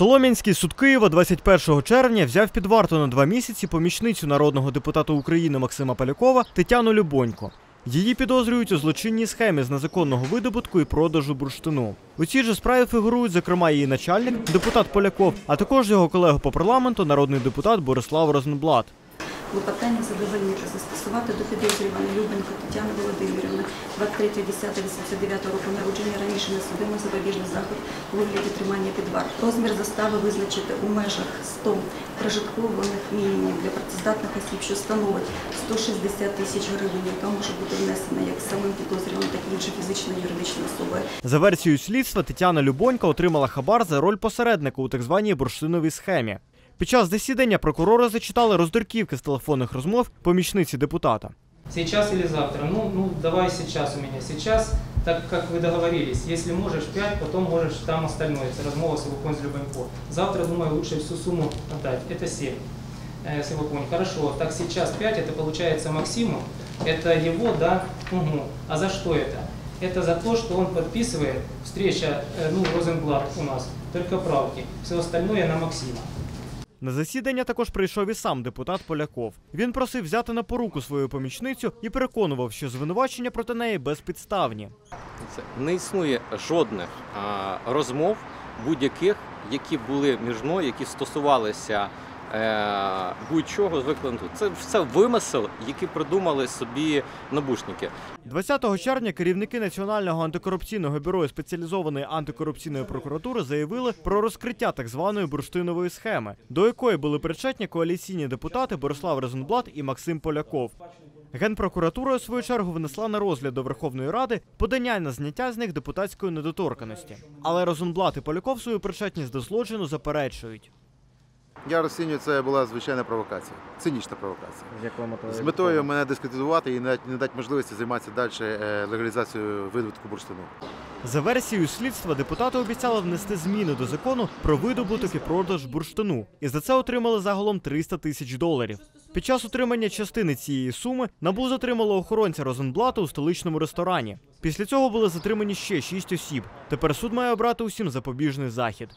Солом'янський суд Києва 21 червня взяв під варту на два місяці помічницю народного депутата України Максима Полякова Тетяну Любонько. Її підозрюють у злочинній схемі з незаконного видобутку і продажу бурштину. У цій же справі фігурують, зокрема, її начальник, депутат Поляков, а також його колега по парламенту, народний депутат Борислав Розенблат. Клопотання задовольнити застосувати до підозрюваної Любенко Тетяни Володимирівни 23.10.89 року народження раніше не судимо запобіжний заход у вигляді тримання під вартою. Розмір застави визначити у межах 100 прожиткових мінімумів для працездатних осіб, що становить 160 тисяч гривень, яка може бути внесена як самим підозрюваним, так і іншою фізичною юридичною особою. За версією слідства, Тетяна Любонька отримала хабар за роль посередника у так званій бурштиновій схемі. Під час засідання прокурори зачитали роздурківки з телефонних розмов помічниці депутата. Сейчас или завтра? Ну, ну, давай сейчас у меня. Сейчас, так как вы договорились, если можешь 5, потом можешь там остальное. Это размова с Ивакон с Любанько. Завтра, думаю, лучше всю сумму отдать. Это 7 э, с Ивакон. Хорошо, так сейчас 5, это получается Максиму. Это его, да? Угу. А за что это? Это за то, что он подписывает встреча, э, ну, Розенблат у нас, только правки. Все остальное на Максима. На засідання також прийшов і сам депутат Поляков. Він просив взяти на поруку свою помічницю і переконував, що звинувачення проти неї безпідставні. Це не існує жодних розмов будь-яких, які були між мною, які стосувалися будь-чого з викладу. Це все вимисел, який придумали собі набушники. 20 червня керівники Національного антикорупційного бюро спеціалізованої антикорупційної прокуратури заявили про розкриття так званої бурштинової схеми, до якої були причетні коаліційні депутати Борислав Розенблат і Максим Поляков. Генпрокуратура у свою чергу внесла на розгляд до Верховної Ради подання на зняття з них депутатської недоторканості. Але Розенблат і Поляков свою причетність до злочину заперечують. Я розцінюю, це була звичайна провокація, цинічна провокація. З метою мене дискредитувати і не дати- не дати можливості займатися далі е, легалізацією видобутку бурштину. За версією слідства, депутати обіцяли внести зміни до закону про видобуток і продаж бурштину, і за це отримали загалом 300 тисяч доларів. Під час отримання частини цієї суми набу затримало охоронця Розенблата у столичному ресторані. Після цього були затримані ще шість осіб. Тепер суд має обрати усім запобіжний захід.